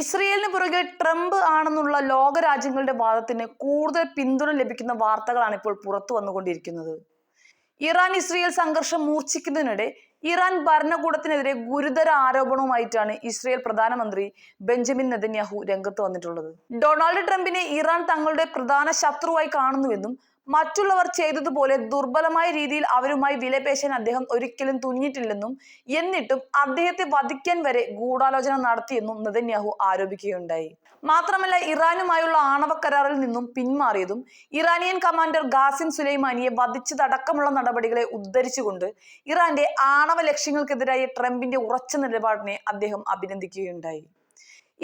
ഇസ്രയേലിന് പുറകെ ട്രംപ് ആണെന്നുള്ള ലോകരാജ്യങ്ങളുടെ വാദത്തിന് കൂടുതൽ പിന്തുണ ലഭിക്കുന്ന വാർത്തകളാണ് ഇപ്പോൾ പുറത്തു വന്നുകൊണ്ടിരിക്കുന്നത്. ഇറാൻ ഇസ്രയേൽ സംഘർഷം മൂർച്ഛിക്കുന്നതിനിടെ ഇറാൻ ഭരണകൂടത്തിനെതിരെ ഗുരുതര ആരോപണവുമായിട്ടാണ് ഇസ്രയേൽ പ്രധാനമന്ത്രി ബെഞ്ചമിൻ നെതന്യാഹു രംഗത്ത് വന്നിട്ടുള്ളത്. ഡൊണാൾഡ് ട്രംപിനെ ഇറാൻ തങ്ങളുടെ പ്രധാന ശത്രുവായി കാണുന്നുവെന്നും മറ്റുള്ളവർ ചെയ്തതുപോലെ ദുർബലമായ രീതിയിൽ അവരുമായി വിലപേശാൻ അദ്ദേഹം ഒരിക്കലും തുനിഞ്ഞിട്ടില്ലെന്നും എന്നിട്ടും അദ്ദേഹത്തെ വധിക്കാൻ വരെ ഗൂഢാലോചന നടത്തിയെന്നും നെതന്യാഹു ആരോപിക്കുകയുണ്ടായി. മാത്രമല്ല ഇറാനുമായുള്ള ആണവ കരാറിൽ നിന്നും പിന്മാറിയതും ഇറാനിയൻ കമാൻഡർ ഖാസിം സുലൈമാനിയെ വധിച്ചതടക്കമുള്ള നടപടികളെ ഉദ്ധരിച്ചുകൊണ്ട് ഇറാന്റെ ആണവ ലക്ഷ്യങ്ങൾക്കെതിരായ ട്രംപിന്റെ ഉറച്ച നിലപാടിനെ അദ്ദേഹം അഭിനന്ദിക്കുകയുണ്ടായി.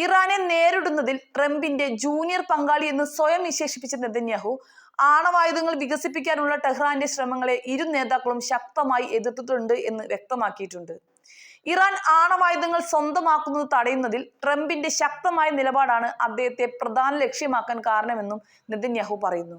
ഇറാനെ നേരിടുന്നതിൽ ട്രംപിന്റെ ജൂനിയർ പങ്കാളി എന്ന് സ്വയം വിശേഷിപ്പിച്ച നെതന്യാഹു ആണവായുധങ്ങൾ വികസിപ്പിക്കാനുള്ള ടെഹ്റാന്റെ ശ്രമങ്ങളെ ഇരു നേതാക്കളും ശക്തമായി എതിർത്തിട്ടുണ്ട് എന്ന് വ്യക്തമാക്കിയിട്ടുണ്ട്. ഇറാൻ ആണവായുധങ്ങൾ സ്വന്തമാക്കുന്നത് തടയുന്നതിൽ ട്രംപിന്റെ ശക്തമായ നിലപാടാണ് അദ്ദേഹത്തെ പ്രധാന ലക്ഷ്യമാക്കാൻ കാരണമെന്നും നെതന്യാഹു പറയുന്നു.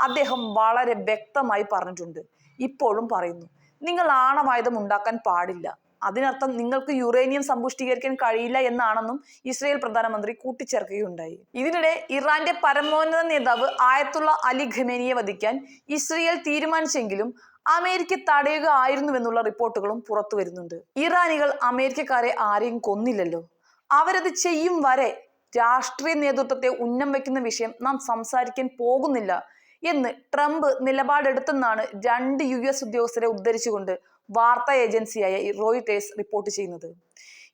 അദ്ദേഹം വളരെ വ്യക്തമായി പറഞ്ഞിട്ടുണ്ട്. ഇപ്പോഴും പറയുന്നു നിങ്ങൾ ആണവായുധം ഉണ്ടാക്കാൻ പാടില്ല. അതിനർത്ഥം നിങ്ങൾക്ക് യുറേനിയം സമ്പുഷ്ടീകരിക്കാൻ കഴിയില്ല എന്നാണെന്നും ഇസ്രയേൽ പ്രധാനമന്ത്രി കൂട്ടിച്ചേർക്കുകയുണ്ടായി. ഇതിനിടെ ഇറാന്റെ പരമോന്നത നേതാവ് ആയത്തുള്ള അലി ഖമേനിയെ വധിക്കാൻ ഇസ്രയേൽ തീരുമാനിച്ചെങ്കിലും അമേരിക്ക തടയുക ആയിരുന്നുവെന്നുള്ള റിപ്പോർട്ടുകളും പുറത്തു വരുന്നുണ്ട്. ഇറാനികൾ അമേരിക്കക്കാരെ ആരെയും കൊന്നില്ലല്ലോ. അവരത് ചെയ്യും വരെ രാഷ്ട്രീയ നേതൃത്വത്തെ ഉന്നം വയ്ക്കുന്ന വിഷയം നാം സംസാരിക്കാൻ പോകുന്നില്ല എന്ന് ട്രംപ് നിലപാടെടുത്തെന്നാണ് രണ്ട് യു എസ് ഉദ്യോഗസ്ഥരെ ഉദ്ധരിച്ചുകൊണ്ട് വാർത്താ ഏജൻസിയായ റോയിട്ടേഴ്സ് റിപ്പോർട്ട് ചെയ്യുന്നത്.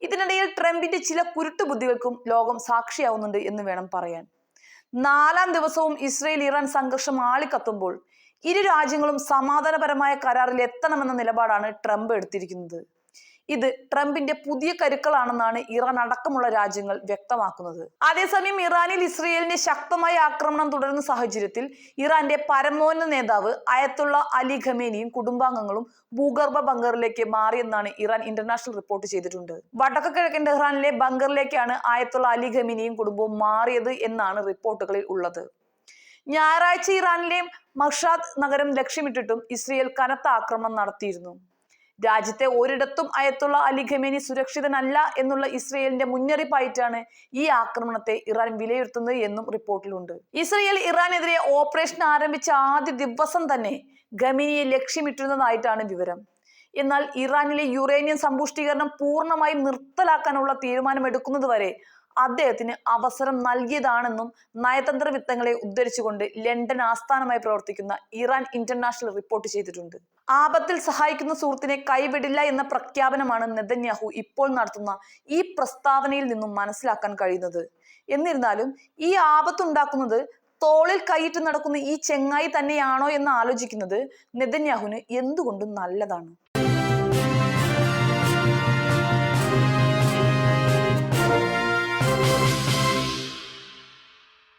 ഇതിനിടയിൽ ട്രംപിന്റെ ചില കുരുട്ടുബുദ്ധികൾക്കും ലോകം സാക്ഷിയാവുന്നുണ്ട് എന്ന് വേണം പറയാൻ. നാലാം ദിവസവും ഇസ്രയേൽ ഇറാൻ സംഘർഷം ആളിക്കത്തുമ്പോൾ ഇരു രാജ്യങ്ങളും സമാധാനപരമായ കരാറിൽ എത്തണമെന്ന നിലപാടാണ് ട്രംപ് എടുത്തിരിക്കുന്നത്. ഇത് ട്രംപിന്റെ പുതിയ കരുക്കളാണെന്നാണ് ഇറാൻ അടക്കമുള്ള രാജ്യങ്ങൾ വ്യക്തമാക്കുന്നത്. അതേസമയം ഇറാനിൽ ഇസ്രയേലിന്റെ ശക്തമായ ആക്രമണം തുടരുന്ന സാഹചര്യത്തിൽ ഇറാന്റെ പരമോന്നത നേതാവ് അയത്തുള്ള അലി ഖമേനിയും കുടുംബാംഗങ്ങളും ഭൂഗർഭ ബങ്കറിലേക്ക് മാറിയെന്നാണ് ഇറാൻ ഇന്റർനാഷണൽ റിപ്പോർട്ട് ചെയ്തിട്ടുണ്ട്. വടക്ക് കിഴക്കൻ ടെഹ്റാനിലെ ബങ്കറിലേക്കാണ് ആയത്തുള്ള അലി ഖമേനിയും കുടുംബവും മാറിയത് എന്നാണ് റിപ്പോർട്ടുകളിൽ ഉള്ളത്. ഞായറാഴ്ച ഇറാനിലെ മഷാദ് നഗരം ലക്ഷ്യമിട്ടിട്ടും ഇസ്രയേൽ കനത്ത ആക്രമണം നടത്തിയിരുന്നു. രാജ്യത്തെ ഒരിടത്തും അയത്തുള്ള അലി ഖമേനി സുരക്ഷിതനല്ല എന്നുള്ള ഇസ്രയേലിന്റെ മുന്നറിയിപ്പായിട്ടാണ് ഈ ആക്രമണത്തെ ഇറാൻ വിലയിരുത്തുന്നത് എന്നും റിപ്പോർട്ടിലുണ്ട്. ഇസ്രയേൽ ഇറാനെതിരെ ഓപ്പറേഷൻ ആരംഭിച്ച ആദ്യ ദിവസം തന്നെ ഖമേനിയെ ലക്ഷ്യമിട്ടിരുന്നതായിട്ടാണ് വിവരം. എന്നാൽ ഇറാനിലെ യുറേനിയം സമ്പുഷ്ടീകരണം പൂർണമായും നിർത്തലാക്കാനുള്ള തീരുമാനമെടുക്കുന്നത് വരെ അദ്ദേഹത്തിന് അവസരം നൽകിയതാണെന്നും നയതന്ത്ര വിത്തങ്ങളെ ഉദ്ധരിച്ചുകൊണ്ട് ലണ്ടൻ ആസ്ഥാനമായി പ്രവർത്തിക്കുന്ന ഇറാൻ ഇന്റർനാഷണൽ റിപ്പോർട്ട് ചെയ്തിട്ടുണ്ട്. ആപത്തിൽ സഹായിക്കുന്ന സുഹൃത്തിനെ കൈവിടില്ല എന്ന പ്രഖ്യാപനമാണ് നെതന്യാഹു ഇപ്പോൾ നടത്തുന്ന ഈ പ്രസ്താവനയിൽ നിന്നും മനസ്സിലാക്കാൻ കഴിയുന്നത്. എന്നിരുന്നാലും ഈ ആപത്തുണ്ടാക്കുന്നത് തോളിൽ കൈയിട്ട് നടക്കുന്ന ഈ ചെങ്ങായി തന്നെയാണോ എന്ന് ആലോചിക്കുന്നത് നെതന്യാഹുവിന് എന്തുകൊണ്ടും നല്ലതാണ്.